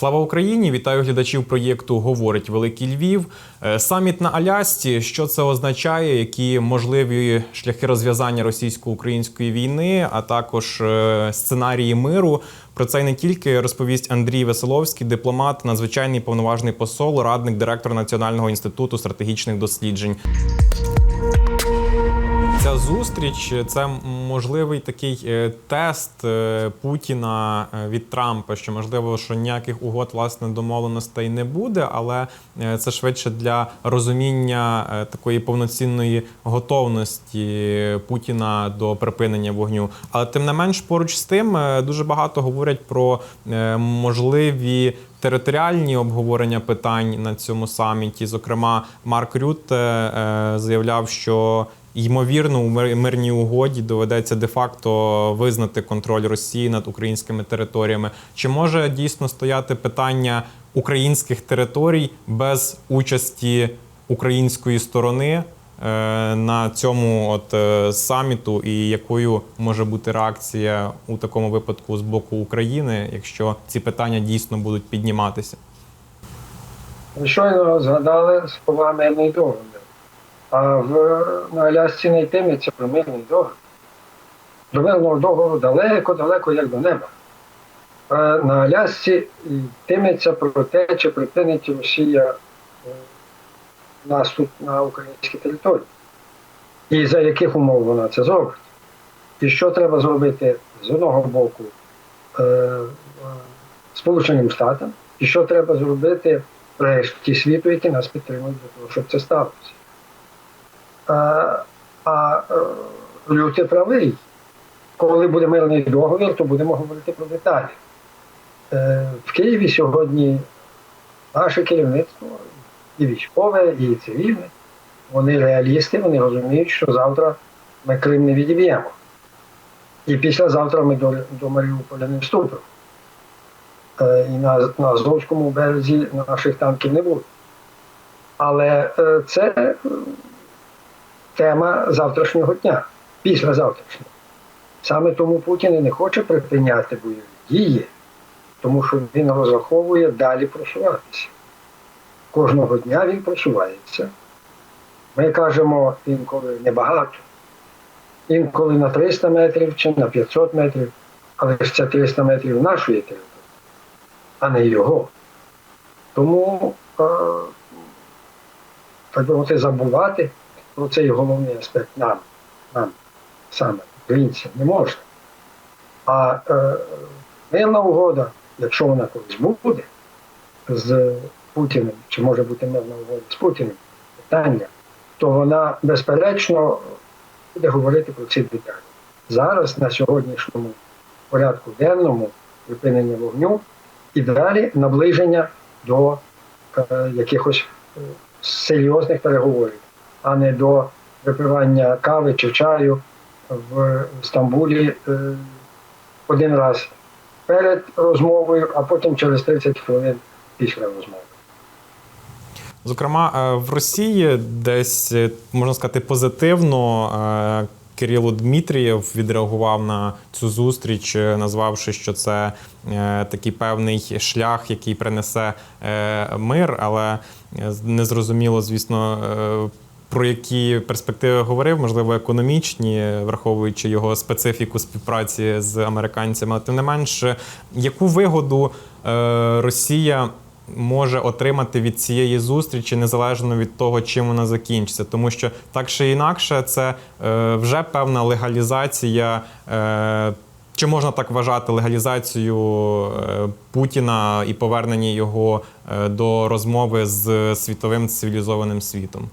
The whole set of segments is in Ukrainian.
Слава Україні! Вітаю глядачів проєкту Говорить Великий Львів. Е, Саміт на Алясці. Що це означає? Які можливі шляхи розв'язання російсько-української війни, а також е, сценарії миру. Про це не тільки розповість Андрій Веселовський, дипломат, надзвичайний повноважний посол, радник директора Національного інституту стратегічних досліджень. Зустріч це можливий такий е, тест е, Путіна е, від Трампа, що можливо, що ніяких угод власне домовленостей не буде, але це швидше для розуміння такої повноцінної готовності Путіна до припинення вогню. Але тим не менш, поруч з тим дуже багато говорять про можливі. Територіальні обговорення питань на цьому саміті, зокрема, Марк Рютте е, заявляв, що ймовірно у мир- мирній угоді доведеться де-факто визнати контроль Росії над українськими територіями. Чи може дійсно стояти питання українських територій без участі української сторони? е, На цьому от е, саміту, і якою може бути реакція у такому випадку з боку України, якщо ці питання дійсно будуть підніматися? Щойно згадали слова мирний договір. А в, на Алясці не йтиметься про мирний договір. До мирного договору далеко-далеко, як до неба. А на Алясці йтиметься про те, чи припинить Росія е, наступ на українські території. І за яких умов вона це зробить. І що треба зробити з одного боку е, е, Сполученим Штатам, і що треба зробити решті світу, які нас підтримують для того, щоб це сталося. А, е, Люте правий. Коли буде мирний договір, то будемо говорити про деталі. Е, В Києві сьогодні наше керівництво, і військове, і цивільне, вони реалісти, вони розуміють, що завтра ми Крим не відіб'ємо. І післязавтра ми до, до Маріуполя не вступимо. Е, І на, на Азовському березі наших танків не буде. Але це тема завтрашнього дня, післязавтрашнього. Саме тому Путін і не хоче припиняти бойові дії, тому що він розраховує далі просуватися. Кожного дня він просувається. Ми кажемо інколи небагато, інколи на 300 метрів чи на 500 метрів, але ж це 300 метрів нашої території, а не його. Тому, е, так би мовити, забувати про цей головний аспект нам, нам саме, українцям, не можна. А е, мирна угода, якщо вона колись буде з Путіним, чи може бути мирна угода з Путіним, питання, то вона безперечно буде говорити про ці деталі. Зараз на сьогоднішньому порядку денному припинення вогню і далі наближення до е, якихось е, серйозних переговорів, а не до випивання кави чи чаю в Стамбулі е, один раз перед розмовою, а потім через 30 хвилин після розмови. Зокрема, е, в Росії десь е, можна сказати позитивно. Кирило Дмитрієв відреагував на цю зустріч, назвавши, що це такий певний шлях, який принесе мир, але незрозуміло, звісно. Про які перспективи говорив, можливо, економічні, враховуючи його специфіку співпраці з американцями, тим не менш, яку вигоду е, Росія може отримати від цієї зустрічі незалежно від того, чим вона закінчиться, тому що так чи інакше, це е, вже певна легалізація. Е, чи можна так вважати легалізацію Путіна і повернення його до розмови з світовим цивілізованим світом?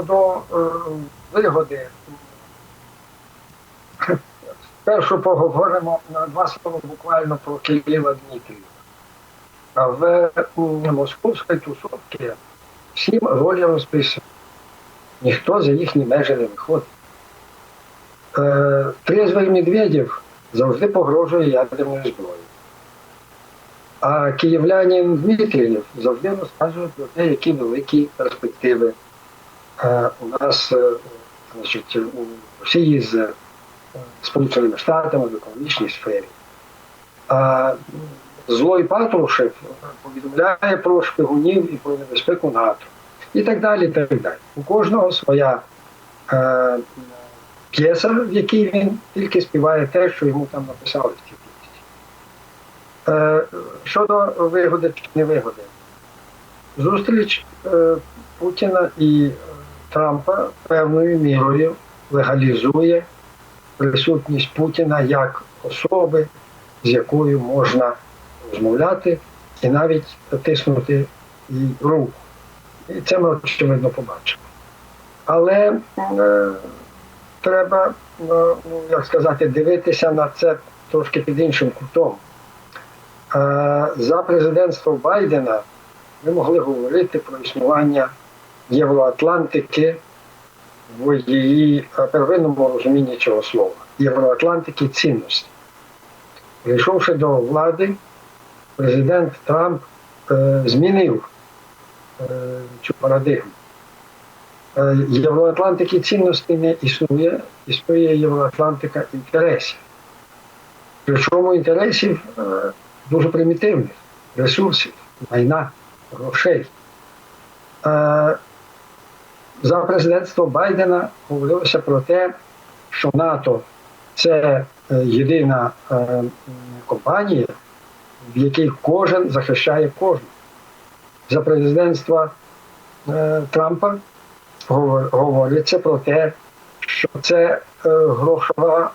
Щодо е, вигоди, спершу поговоримо на два слова буквально про Кирила Дмитрієва. А В московській тусовці всім ролі розписані. Ніхто за їхні межі не виходить. Е, Трезвий Медведєв завжди погрожує ядерною зброєю. А київлянин Дмитрієв завжди розказує про те, які великі перспективи у нас е, значить, Росії з е, Сполученими Штатами в економічній сфері. А злой Патрушев повідомляє про шпигунів і про небезпеку НАТО. І так далі. так далі. У кожного своя е, п'єса, в якій він тільки співає те, що йому там написали в цій п'єсі. Е, щодо вигоди чи невигоди, зустріч е, Путіна і Трампа певною мірою легалізує присутність Путіна як особи, з якою можна розмовляти і навіть тиснути їй руку. І це ми очевидно побачимо. Але е, треба, е, ну, як сказати, дивитися на це трошки під іншим кутом. Е, за президентства Байдена ми могли говорити про існування Євроатлантики в її е, первинному розумінні цього слова. Євроатлантики цінності. Прийшовши до влади, президент Трамп е, змінив е, цю парадигму. Е, Євроатлантики цінності не існує, існує Євроатлантика інтересів. Причому інтересів е, дуже примітивних ресурсів, майна, грошей. Е, За президентство Байдена говорилося про те, що НАТО це е, єдина е, компанія, в якій кожен захищає кожного. За президентства е, Трампа говор- говориться про те, що це грошова,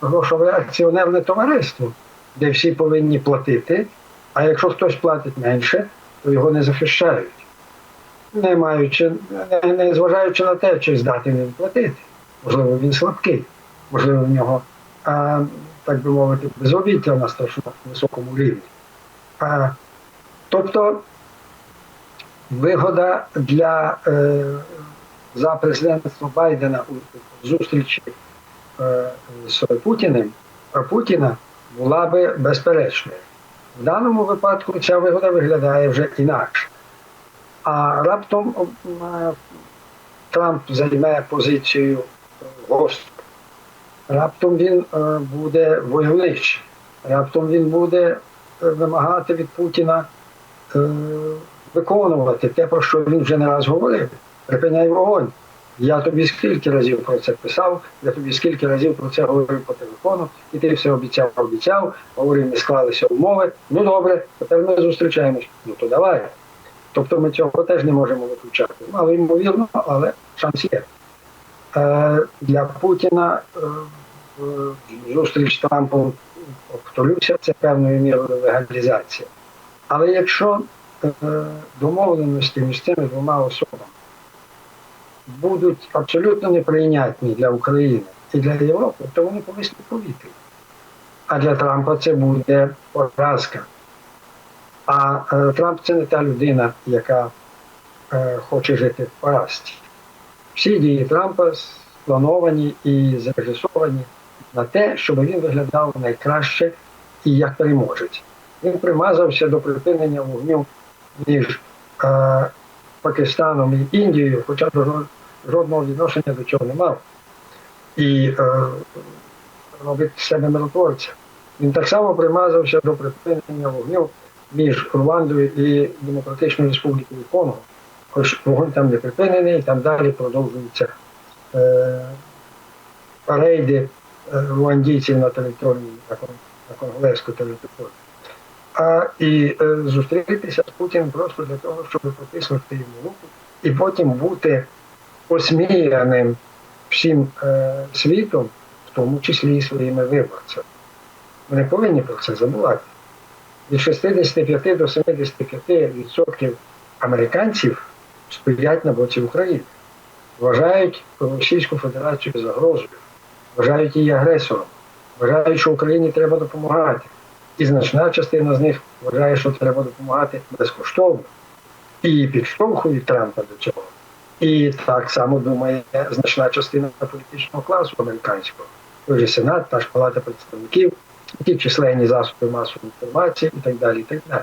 грошове акціонерне товариство, де всі повинні платити, а якщо хтось платить менше, то його не захищають. Не маючи, не, зважаючи на те, чи здатний він платити. Можливо, він слабкий, можливо, в нього, а, так би мовити, безробіття на страшно високому рівні. А, тобто вигода для е, за президентства Байдена у зустрічі е, з Путіним Путіна була би безперечною. В даному випадку ця вигода виглядає вже інакше. А раптом е, Трамп займе позицію е. Раптом він е, буде войовничий, раптом він буде е, вимагати від Путіна виконувати те, про що він вже не раз говорив. Припиняй вогонь. Я тобі скільки разів про це писав, я тобі скільки разів про це говорив по телефону, і ти все обіцяв, обіцяв, говорив, не склалися умови. Ну добре, тепер ми зустрічаємось. Ну то давай. Тобто ми цього теж не можемо виключати. Мало ймовірно, але шанс є. Е, для Путіна е, зустріч з Трампом, повторюся, це певною мірою легалізація. Але якщо е, домовленості між цими двома особами будуть абсолютно неприйнятні для України і для Європи, то вони повиснуть в повітрі. А для Трампа це буде поразка. А е, Трамп це не та людина, яка е, хоче жити в поразці. Всі дії Трампа сплановані і зарежисовані на те, щоб він виглядав найкраще і як переможець. Він примазався до припинення вогню між е, Пакистаном і Індією, хоча жодного відношення до цього не мав. І е, робить себе миротворця. Він так само примазався до припинення вогню між Руандою і Демократичною Республікою Конго. Хоч вогонь там не припинений, там далі продовжуються е, рейди е, руандійців на території, на, кон- територію. А і е, зустрітися з Путіним просто для того, щоб потиснути йому руку і потім бути осміяним всім е, світом, в тому числі і своїми виборцями. Ми не повинні про це забувати. Від 65 до 75% американців стоять на боці України, вважають Російську Федерацію загрозою, вважають її агресором, вважають, що Україні треба допомагати. І значна частина з них вважає, що треба допомагати безкоштовно. І підштовхують Трампа до цього. І так само думає значна частина політичного класу американського. Той же Сенат, та ж Палата представників, ті численні засоби масової інформації і так далі. І так далі.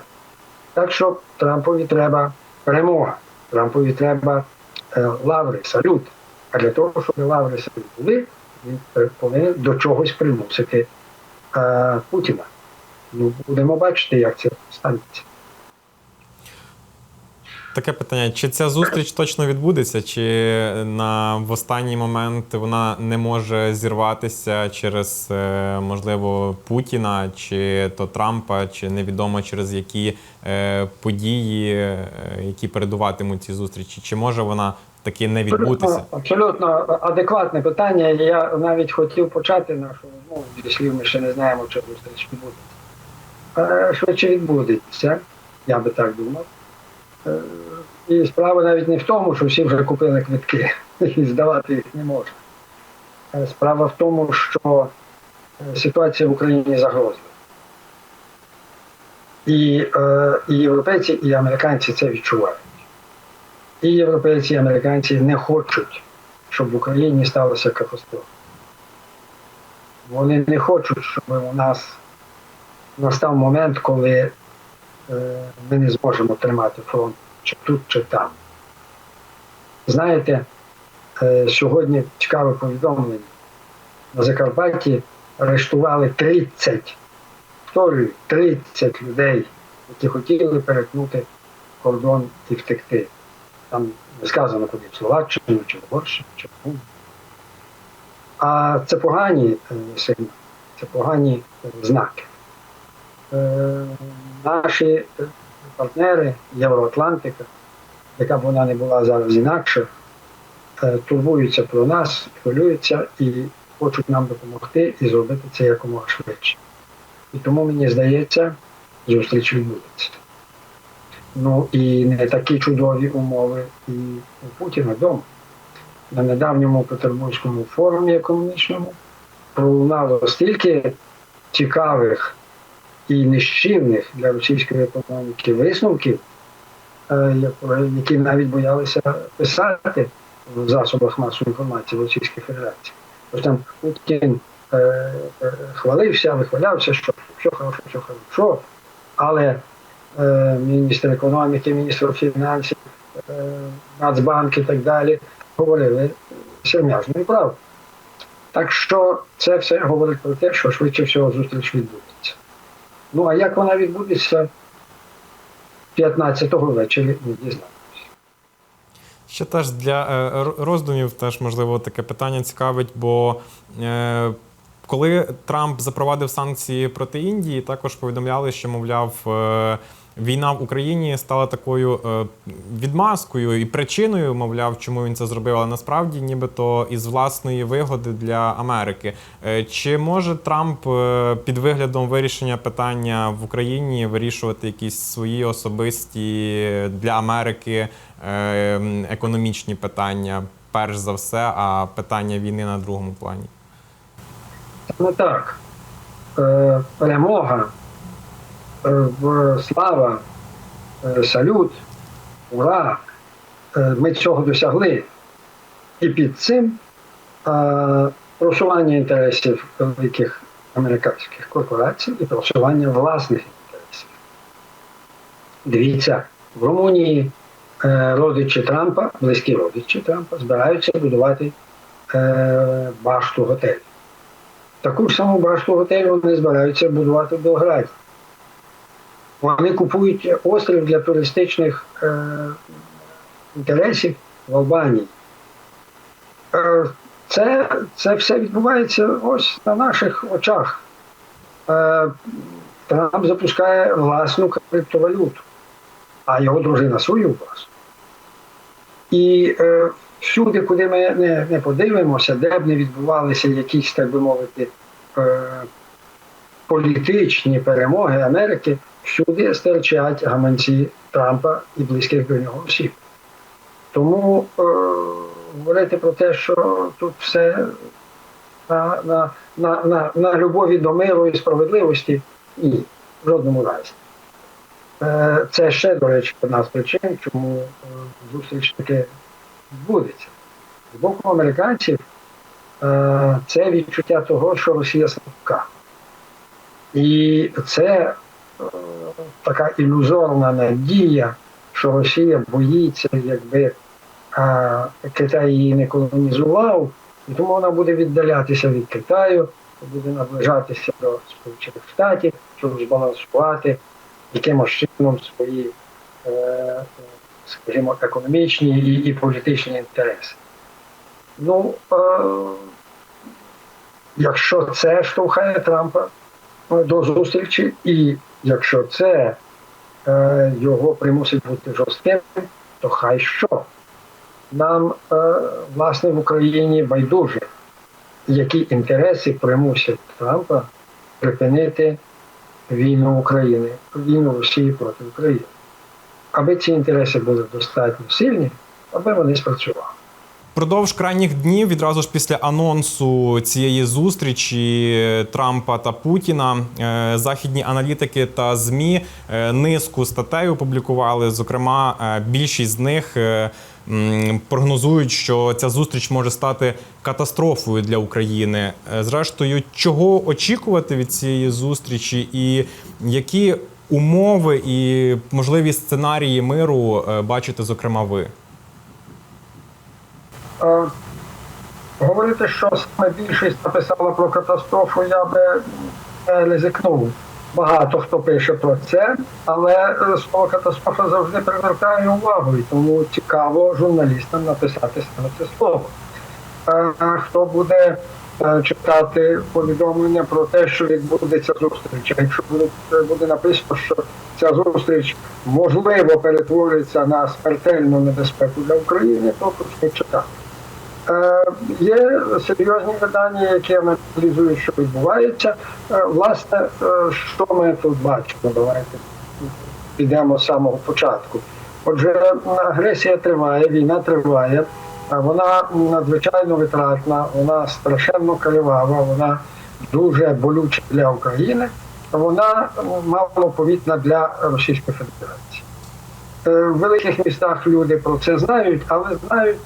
Так що Трампові треба перемога, Трампові треба е, лаври, салют. А для того, щоб лаври салют були, він повинен до чогось примусити е, Путіна. Ну, будемо бачити, як це станеться. Таке питання: чи ця зустріч точно відбудеться, чи на в останній момент вона не може зірватися через е, можливо Путіна, чи то Трампа, чи невідомо через які е, події, е, які передуватимуть ці зустрічі? Чи може вона таки не відбутися? Абсолютно, адекватне питання. Я навіть хотів почати нашу розмову зі слів, ми ще не знаємо, чи зустріч відбудеться. Е, Швидше відбудеться, я би так думав. Е, І справа навіть не в тому, що всі вже купили квитки і здавати їх не можна. Е, Справа в тому, що е, ситуація в Україні загрозлива. І, і європейці, і американці це відчувають. І європейці, і американці не хочуть, щоб в Україні сталася катастрофа. Вони не хочуть, щоб у нас настав момент, коли ми не зможемо тримати фронт чи тут, чи там. Знаєте, е, сьогодні цікаве повідомлення. На Закарпатті арештували 30, повторюю, 30 людей, які хотіли перетнути кордон і втекти. Там не сказано куди в Словаччину, чи в Угорщину, чи в. А це погані е, сигнали, це погані е, знаки. Наші е, партнери Євроатлантика, яка б вона не була зараз інакше, е, турбуються про нас, хвилюються і хочуть нам допомогти і зробити це якомога швидше. І тому мені здається, зустріч відбудеться. Ну і не такі чудові умови і у Путіна вдома. На недавньому Петербурзькому форумі економічному пролунало стільки цікавих і нищівних для російської економіки висновків, е, які навіть боялися писати в засобах масової інформації в Російській Федерації. Ось там Путін е, е, хвалився, вихвалявся, що все хорошо, все хорошо, але міністр економіки, міністр фінансів, Нацбанк і так далі говорили серйозно і правду. Так що це все говорить про те, що швидше всього зустріч відбудеться. Ну а як вона відбудеться 15-го ввечері, не дізнаємося. Ще теж для е, роздумів теж можливо таке питання цікавить, бо е, коли Трамп запровадив санкції проти Індії, також повідомляли, що мовляв. Війна в Україні стала такою е, відмазкою і причиною, мовляв, чому він це зробив, але насправді нібито із власної вигоди для Америки. Е, Чи може Трамп е, під виглядом вирішення питання в Україні вирішувати якісь свої особисті для Америки економічні питання, перш за все, а питання війни на другому плані? Саме так. Перемога, слава, е, салют, ура! Е, ми цього досягли. І під цим е, просування інтересів великих американських корпорацій і просування власних інтересів. Дивіться, в Румунії родичі Трампа, близькі родичі Трампа, збираються будувати башту готелю. Таку ж саму башту готелю вони збираються будувати в Белграді. Вони купують острів для туристичних е, інтересів в Албанії. Е, це, це все відбувається ось на наших очах. Е, Трамп запускає власну криптовалюту, а його дружина свою власну. І е, всюди, куди ми не, не подивимося, де б не відбувалися якісь, так би мовити, е, політичні перемоги Америки, всюди стирчать гаманці Трампа і близьких до нього осіб. Тому е, говорити про те, що тут все на, на, на, на, на любові до миру і справедливості, ні, в жодному разі. Е, Це ще, до речі, одна з причин, чому е, зустріч таки відбудеться. З боку американців е, це відчуття того, що Росія слабка. І це така ілюзорна надія, що Росія боїться, якби е, Китай її не колонізував, і тому вона буде віддалятися від Китаю, буде наближатися до Сполучених Штатів, щоб збалансувати якимось чином свої, е, скажімо, економічні і, і політичні інтереси. Ну, е, якщо це штовхає Трампа е, до зустрічі, і якщо це е, його примусить бути жорстким, то хай що. Нам, е, власне, в Україні байдуже, які інтереси примусять Трампа припинити війну України, війну Росії проти України. Аби ці інтереси були достатньо сильні, аби вони спрацювали. Впродовж крайніх днів, відразу ж після анонсу цієї зустрічі Трампа та Путіна, е, західні аналітики та змі е, низку статей опублікували. Зокрема, е, більшість з них прогнозують, що ця зустріч може стати катастрофою для України. Зрештою, чого очікувати від цієї зустрічі, і які умови і можливі сценарії миру бачите, зокрема, ви? Е, Говорити, що саме більшість написала про катастрофу, я би не ризикнув. Багато хто пише про це, але е, слово катастрофа завжди привертає увагу, і тому цікаво журналістам написати саме це слово. Е, Хто буде читати повідомлення про те, що відбудеться зустріч? А Якщо буде, буде написано, що ця зустріч можливо перетвориться на смертельну небезпеку для України, то почнуть читати. Е, Є серйозні видання, які аналізують, що відбувається. Е, Власне, е, що ми тут бачимо? Давайте підемо з самого початку. Отже, агресія триває, війна триває, вона надзвичайно витратна, вона страшенно кривава, вона дуже болюча для України, вона малоповітна для Російської Федерації. В великих містах люди про це знають, але знають,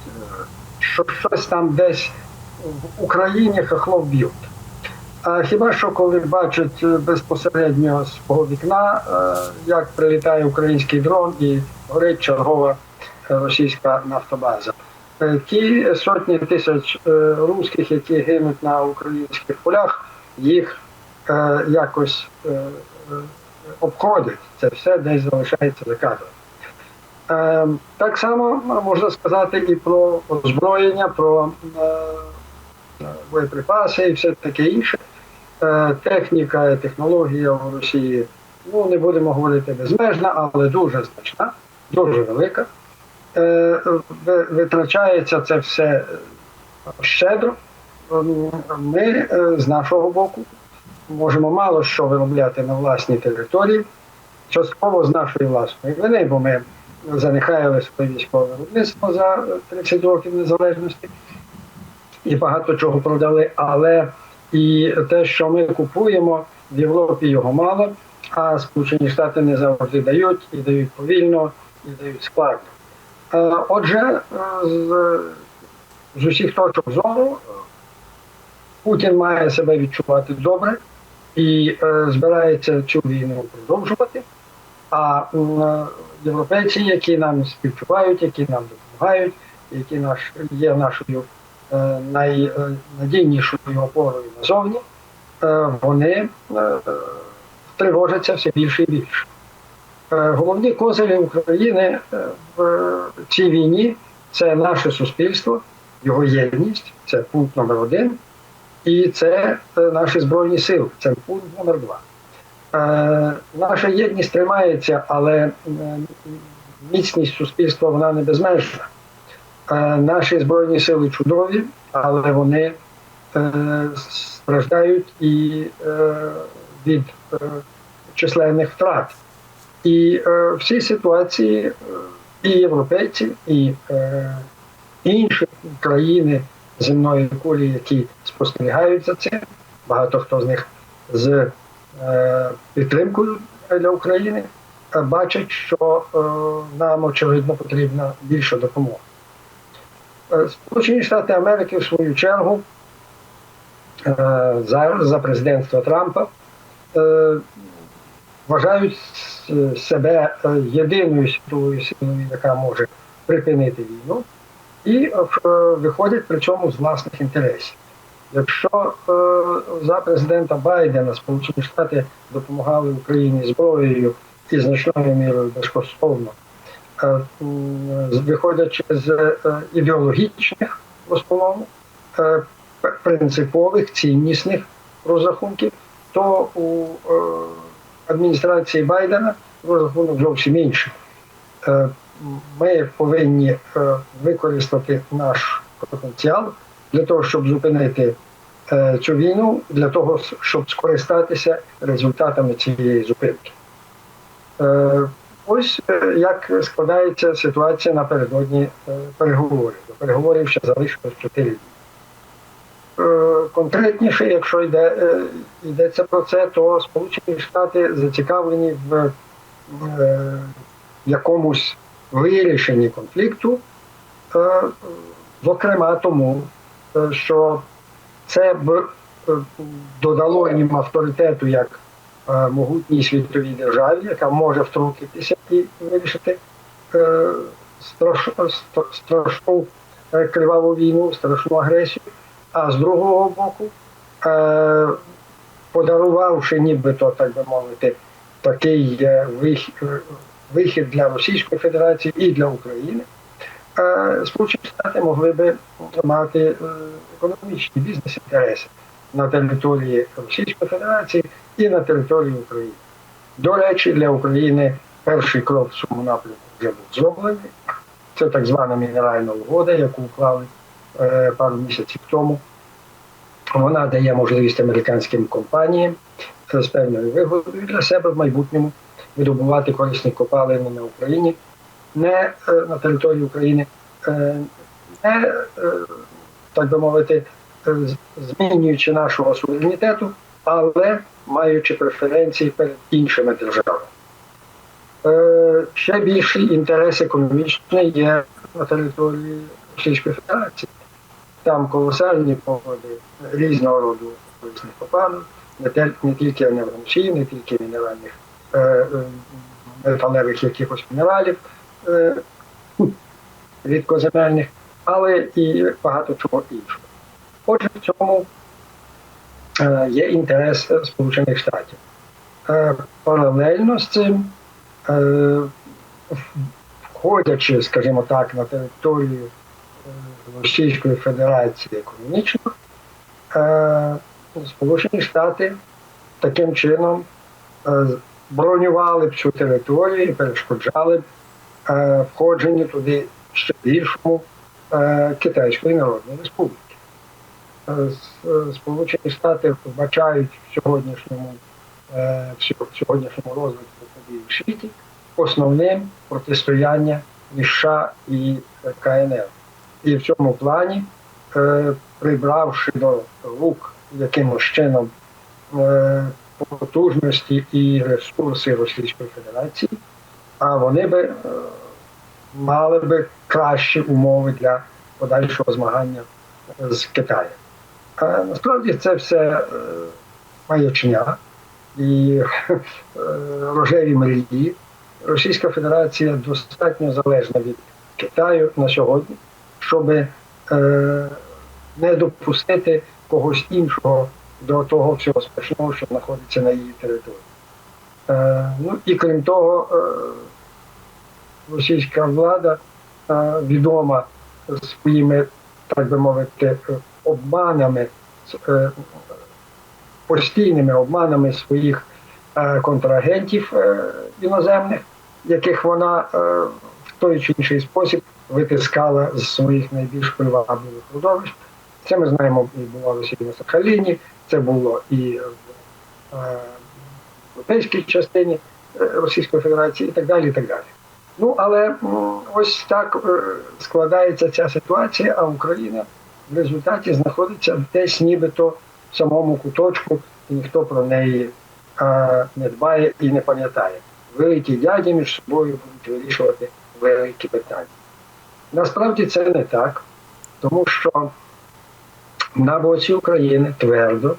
що щось там десь в Україні хахлов б'ють. А хіба що коли бачать е, безпосередньо з свого вікна, е, як прилітає український дрон і горить чергова е, російська нафтобаза. Ті сотні тисяч русських, які гинуть на українських полях, їх якось обходять. Це все десь залишається за кадром. Е, Так само можна сказати і про озброєння, про е, боєприпаси і все таке інше. Е, Техніка технологія в Росії, ну не будемо говорити безмежна, але дуже значна, дуже велика. Е, Витрачається це все щедро. Ем, Ми е, з нашого боку можемо мало що виробляти на власній території, частково з нашої власної вини, бо ми занехаяли своє військове виробництво за 30 років незалежності і багато чого продали. Але і те, що ми купуємо, в Європі його мало, а Сполучені Штати не завжди дають і дають повільно, і дають складно. Е, Отже, е, з, з усіх точок зору Путін має себе відчувати добре і е, збирається цю війну продовжувати. А е, європейці, які нам співчувають, які нам допомагають, які наш, є нашою е, найнадійнішою опорою назовні, е, вони тривожаться все більше і більше. Головні козирі України в цій війні це наше суспільство, його єдність, це пункт номер один, і це наші збройні сили, це пункт номер два. Наша єдність тримається, але е, міцність суспільства вона не безмежна. Е, Наші збройні сили чудові, але вони е, страждають і від численних втрат. І в цій ситуації і європейці, і інші країни земної кулі, які спостерігають за цим, багато хто з них з підтримкою для України, е, бачать, що е, нам очевидно потрібна більша допомога. Е, Сполучені Штати Америки, в свою чергу, е, зараз за президентства Трампа е, вважають себе е, єдиною світовою силою, яка може припинити війну, і е, виходять при цьому з власних інтересів. Якщо е, за президента Байдена Сполучені Штати допомагали Україні зброєю і значною мірою безкоштовно, е, виходячи з е, ідеологічних в основному е, принципових ціннісних розрахунків, то у е, адміністрації Байдена розрахунок зовсім інший. Е, Ми повинні е, використати наш потенціал для того, щоб зупинити е, цю війну, для того, щоб скористатися результатами цієї зупинки. Е, Ось е, як складається ситуація напередодні переговорів. До переговорів ще залишилось 4 дні. Конкретніше, якщо йде, йдеться про це, то Сполучені Штати зацікавлені в якомусь вирішенні конфлікту, зокрема тому, що це б е, додало їм авторитету як е, могутній світовій державі, яка може втрутитися і вирішити е, страшну е, криваву війну, страшну агресію. А з другого боку, е, подарувавши нібито, так би мовити, такий е, вих- е, вихід для Російської Федерації і для України, е, Сполучені Штати могли би мати е, економічні бізнес-інтереси на території Російської Федерації і на території України. До речі, для України перший крок цьому напрямку вже був зроблений. Це так звана мінеральна угода, яку уклали е, пару місяців тому. Вона дає можливість американським компаніям е, з певною вигодою для себе в майбутньому видобувати корисні копалини на Україні, не е, на території України, е, не, е, так би мовити, змінюючи нашого суверенітету, але маючи преференції перед іншими державами. Ще більший інтерес економічний є на території Російської Федерації. Там колосальні погоди різного роду корисних копалин, не, тільки енергоносії, не тільки мінеральних металевих якихось мінералів е, рідкоземельних, але і багато чого іншого. Отже, в цьому е, є інтерес Сполучених Штатів. Е, Паралельно з цим, входячи, скажімо так, на територію Російської Федерації економічно, Сполучені Штати таким чином бронювали б цю територію і перешкоджали б е, входженню туди ще більшому е, Китайської Народної Республіки. Е, Сполучені Штати вбачають в сьогоднішньому, в сьогоднішньому розвитку подій у світі основним протистояння між США і КНР. І в цьому плані, прибравши до рук якимось чином потужності і ресурси Російської Федерації, а вони би е, мали би кращі умови для подальшого змагання з Китаєм. А насправді це все е, маячня і е, рожеві мрії. Російська Федерація достатньо залежна від Китаю на сьогодні, щоб е, не допустити когось іншого до того всього страшного, що знаходиться на її території. Е, ну і крім того, е, російська влада е, відома своїми, так би мовити, обманами, постійними обманами своїх контрагентів іноземних, яких вона в той чи інший спосіб витискала з своїх найбільш привабливих родовищ. Це ми знаємо, і відбувалося і на Сахаліні, це було і в європейській частині е, Російської Федерації, і так далі. І так далі. Ну, але ось так е, складається ця ситуація, а Україна в результаті знаходиться десь нібито в самому куточку, і ніхто про неї е, не дбає і не пам'ятає. Великі дяді між собою будуть вирішувати великі питання. Насправді це не так, тому що на боці України твердо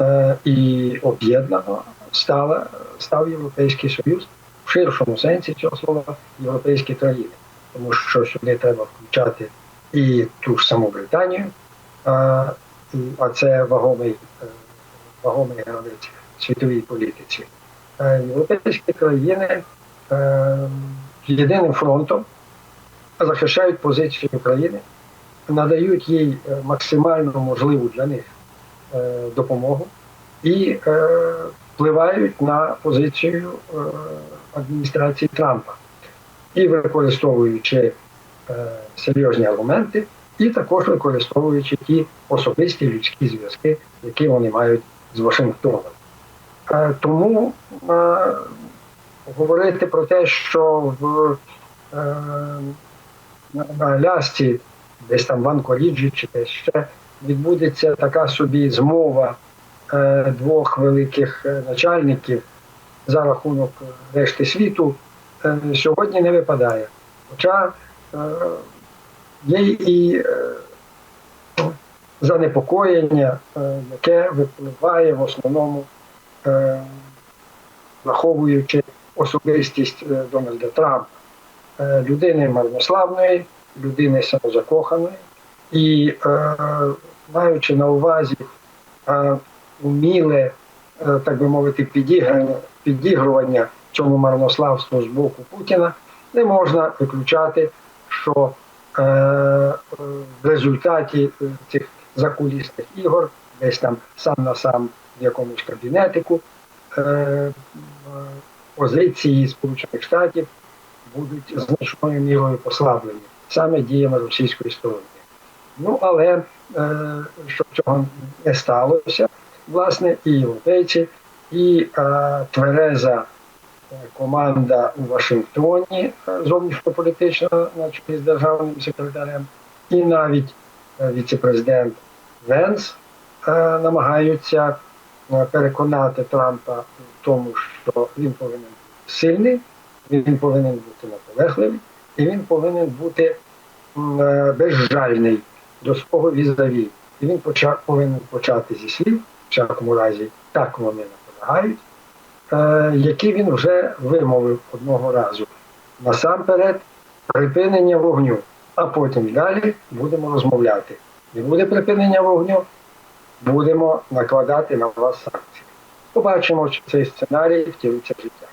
е, і об'єднано стала, став Європейський Союз в ширшому сенсі цього слова європейські країни, тому що сюди треба включати і ту ж саму Британію, і, а це вагомий, е, вагомий гравець світовій політиці. Е, Європейські країни е, єдиним фронтом захищають позицію України, надають їй максимально можливу для них допомогу і впливають на позицію е, адміністрації Трампа і використовуючи е, серйозні аргументи, і також використовуючи ті особисті людські зв'язки, які вони мають з Вашингтоном. Е, тому говорити про те, що в на, Алясці, десь там в Анкоріджі чи десь ще відбудеться така собі змова двох великих е, начальників за рахунок е, решти світу, е, сьогодні не випадає. Хоча е, є і е, занепокоєння, е, яке випливає в основному, е, враховуючи особистість е, Дональда Трампа, е, людини марнославної, людини самозакоханої, і е, маючи на увазі е, уміле, так би мовити, підіграння, підігрування цьому марнославству з боку Путіна, не можна виключати, що е, е, в результаті е, цих закулісних ігор, десь там сам на сам в якомусь кабінетику, е, позиції Сполучених Штатів будуть значною мірою послаблені саме діями російської сторони. Ну але е, щоб цього не сталося, власне, і європейці, і е, твереза е, команда у Вашингтоні е, зовнішньополітична, на чолі з державним секретарем, і навіть віцепрезидент Венс е, намагаються переконати Трампа в тому, що він повинен бути сильний, він повинен бути наполегливий, і він повинен бути безжальний до свого візаві. І він поча, повинен почати зі слів, всякому разі так вони наполягають, е, які він вже вимовив одного разу. Насамперед, припинення вогню, а потім далі будемо розмовляти. Не буде припинення вогню, будемо накладати на вас санкції. Побачимо, чи цей сценарій втілиться в життя.